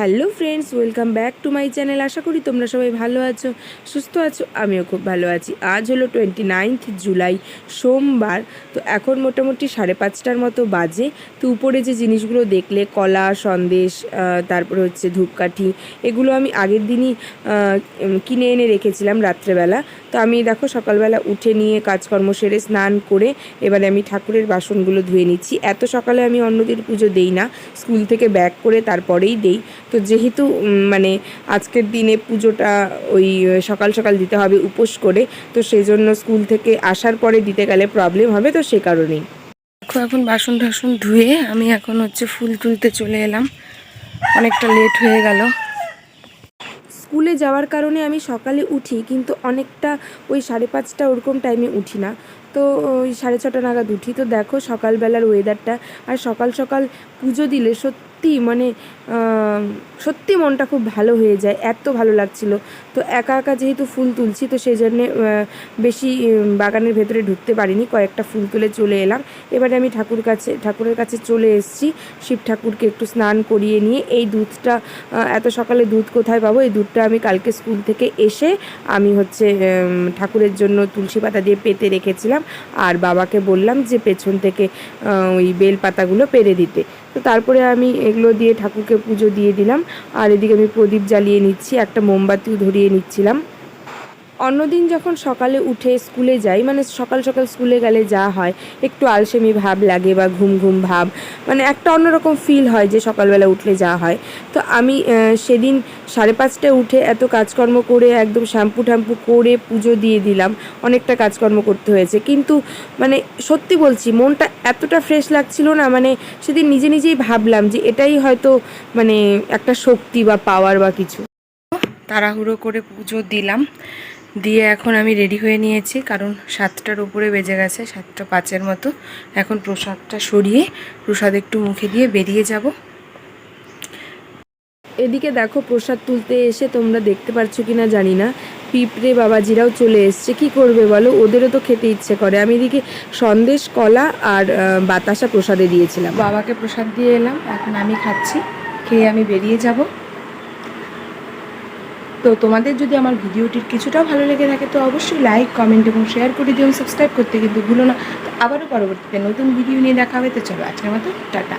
Hello friends, welcome back to my channel. আশা করি তোমরা সবাই ভালো আছো, সুস্থ আছো, আমিও খুব ভালো আছি। আজ হলো টোয়েন্টি নাইনথ জুলাই সোমবার। তো এখন মোটামুটি সাড়ে পাঁচটার মতো বাজে। তো উপরে যে জিনিসগুলো দেখলে, কলা, সন্দেশ তারপরে হচ্ছে ধূপকাঠি, এগুলো আমি আগের দিনই কিনে এনে রেখেছিলাম রাত্রেবেলা। তো আমি দেখো সকালবেলা উঠে নিয়ে কাজকর্ম সেরে স্নান করে এবারে আমি ঠাকুরের বাসনগুলো ধুয়ে নিচ্ছি। এত সকালে আমি অন্যদের পুজো দেই না। স্কুল থেকে ব্যাক করে তারপরেই দেই। তো যেহেতু মানে আজকের দিনে পুজোটা ওই সকাল সকাল দিতে হবে উপোস করে তো সেই জন্য স্কুল থেকে আসার পরে দিতে গেলে প্রবলেম হবে তো সে কারণেই। দেখো এখন বাসন টাসন ধুয়ে আমি এখন হচ্ছে ফুল তুলতে চলে এলাম। অনেকটা লেট হয়ে গেল। স্কুলে যাওয়ার কারণে আমি সকালে উঠি কিন্তু অনেকটা ওই সাড়ে পাঁচটা ওরকম টাইমে উঠি না। তো ওই সাড়ে ছটা নাগাদ উঠি। তো দেখো সকালবেলার ওয়েদারটা আর সকাল সকাল পুজো দিলে সত্যি মানে সত্যি মনটা খুব ভালো হয়ে যায়, এত ভালো লাগছিল। তো একা একা যেহেতু ফুল তুলছি, তো সেই জন্যে বেশি বাগানের ভেতরে ঢুকতে পারিনি। কয়েকটা ফুল তুলে চলে এলাম। এবারে আমি ঠাকুর কাছে, ঠাকুরের কাছে চলে এসেছি। শিব ঠাকুরকে একটু স্নান করিয়ে নিয়ে, এই দুধটা এত সকালে দুধ কোথায় পাবো? এই দুধটা আমি কালকে স্কুল থেকে এসে আমি হচ্ছে ঠাকুরের জন্য তুলসী পাতা দিয়ে পেতে রেখেছিলাম। আর বাবাকে বললাম যে, পেছন থেকে ওই বেল পাতাগুলো পেরে দিতে। তো তারপরে আমি এগুলো দিয়ে ঠাকুরকে পুজো দিয়ে দিলাম। আর এদিকে আমি প্রদীপ জ্বালিয়ে নিচ্ছি, একটা মোমবাতিও ধরিয়ে নিচ্ছিলাম। অন্যদিন যখন সকালে উঠে স্কুলে যাই মানে সকাল সকাল স্কুলে গেলে যা হয়, একটু আলসেমি ভাব লাগে বা ঘুম ঘুম ভাব মানে একটা অন্যরকম ফিল হয় যে সকালবেলা উঠলে যা হয়। তো আমি সেদিন সাড়ে পাঁচটায় উঠে এত কাজকর্ম করে একদম শ্যাম্পু ট্যাম্পু করে পুজো দিয়ে দিলাম, অনেকটা কাজকর্ম করতে হয়েছে। কিন্তু মানে সত্যি বলছি, মনটা এতটা ফ্রেশ লাগছিল না মানে সেদিন নিজে নিজেই ভাবলাম যে এটাই হয়তো মানে একটা শক্তি বা পাওয়ার বা কিছু। তাড়াহুড়ো করে পুজো দিলাম। দিয়ে এখন আমি রেডি হয়ে নিয়েছি, কারণ সাতটার উপরে বেজে গেছে, সাতটা পাঁচের মতো। এখন প্রসাদটা সরিয়ে প্রসাদ একটু মুখে দিয়ে বেরিয়ে যাব। এদিকে দেখো প্রসাদ তুলতে এসে তোমরা দেখতে পারছ কি না জানি না। পিঁপড়ে বাবাজিরাও চলে এসছে। কি করবে বলো? ওদেরও তো খেতে ইচ্ছে করে। আমি এদিকে সন্দেশ, কলা আর বাতাসা প্রসাদে দিয়েছিলাম। বাবাকে প্রসাদ দিয়ে এলাম। এখন আমি খাচ্ছি। খেয়ে আমি বেরিয়ে যাব। তো তোমাদের যদি আমার ভিডিওটির কিছুটাও ভালো লেগে থাকে, তো অবশ্যই লাইক কমেন্ট এবং শেয়ার করে দিও। সাবস্ক্রাইব করতে কিন্তু ভুলো না। তো আবারও পরবর্তীতে নতুন ভিডিও নিয়ে দেখা হবে। তো চলো, আজকের মতো, টাটা।